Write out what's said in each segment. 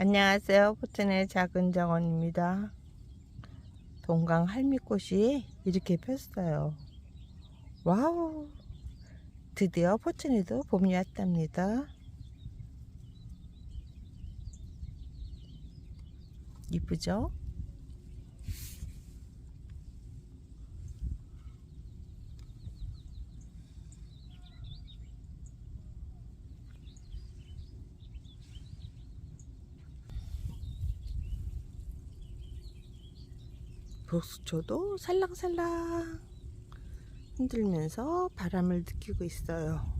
안녕하세요. 포천의 작은 정원입니다. 동강 할미꽃이 이렇게 폈어요. 와우! 드디어 포천에도 봄이 왔답니다. 이쁘죠? 복수초도 살랑살랑 흔들면서 바람을 느끼고 있어요.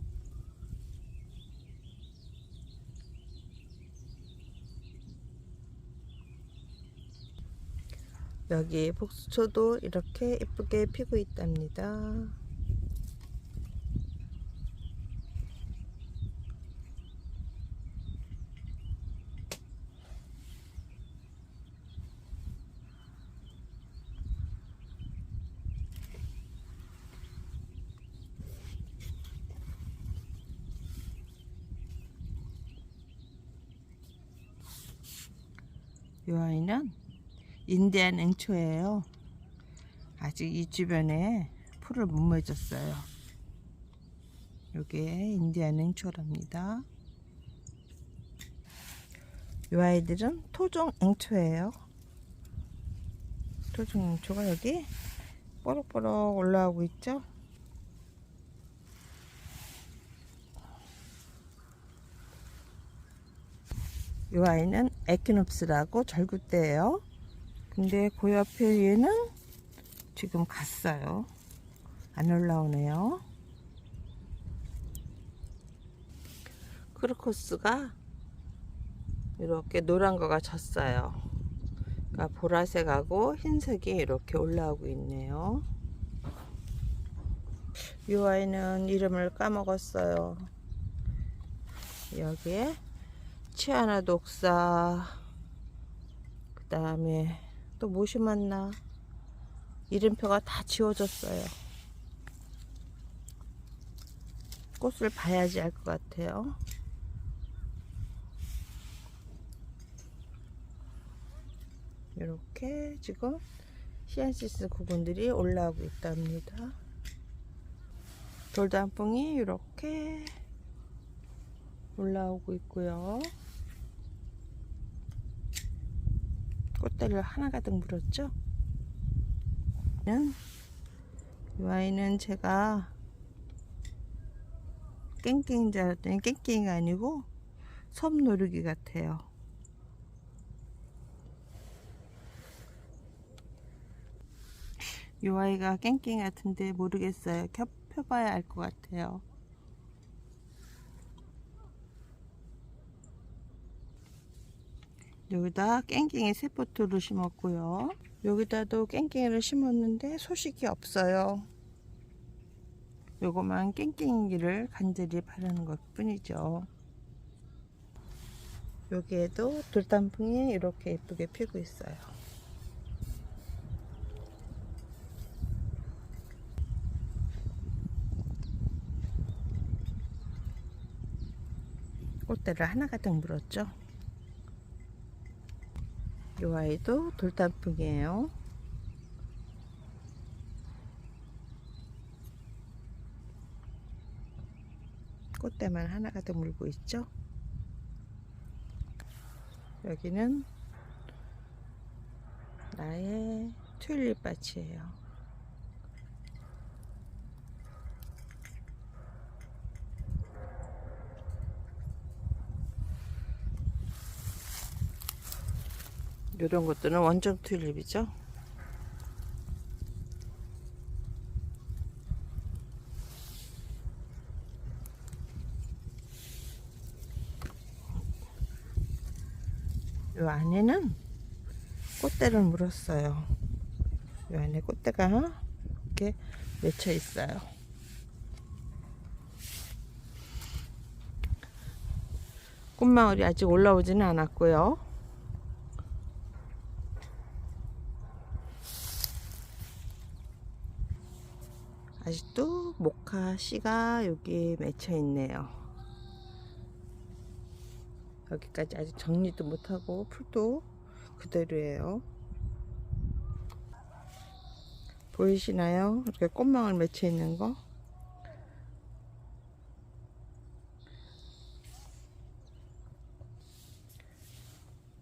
여기 복수초도 이렇게 예쁘게 피고 있답니다. 이 아이는 인디안 앵초예요. 아직 이 주변에 풀을 못 맺었어요. 요게 인디안 앵초랍니다. 이 아이들은 토종 앵초예요. 토종 앵초가 여기 뽀록뽀록 올라오고 있죠. 이 아이는 에키놉스라고 절구대예요. 근데 그 옆에 얘는 지금 갔어요. 안 올라오네요. 크로커스가 이렇게 노란 거가 졌어요. 그러니까 보라색하고 흰색이 이렇게 올라오고 있네요. 이 아이는 이름을 까먹었어요. 여기에 치아나 독사 그 다음에 또 뭐 심었나? 이름표가 다 지워졌어요. 꽃을 봐야지 알 것 같아요. 이렇게 지금 시안시스 구근들이 올라오고 있답니다. 돌단풍이 이렇게 올라오고 있고요 꽃대를 하나 가득 물었죠. 이 아이는 제가 깽깽인 줄 알았더니 깽깽이가 아니고 섬노르기 같아요. 이 아이가 깽깽이 같은데 모르겠어요. 겹 펴봐야 알 것 같아요. 여기다 깽깽이 세포토를 심었고요. 여기다도 깽깽이를 심었는데 소식이 없어요. 요거만 깽깽이를 간절히 바라는 것 뿐이죠. 여기에도 돌단풍이 이렇게 예쁘게 피고 있어요. 꽃대를 하나 가득 물었죠. 이 아이도 돌단풍이에요. 꽃대만 하나 가득 물고 있죠. 여기는 나의 튤립 밭이에요. 이런 것들은 원정 튤립이죠. 이 안에는 꽃대를 물었어요. 이 안에 꽃대가 이렇게 맺혀 있어요. 꽃망울이 아직 올라오지는 않았고요. 아직도 모카 씨가 여기 맺혀 있네요. 여기까지 아직 정리도 못하고 풀도 그대로예요. 보이시나요? 이렇게 꽃망울 맺혀 있는 거.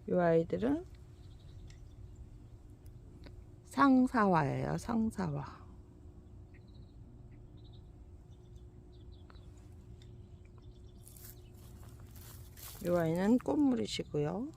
이 아이들은 상사화예요. 상사화. 이 아이는 꽃물이시고요.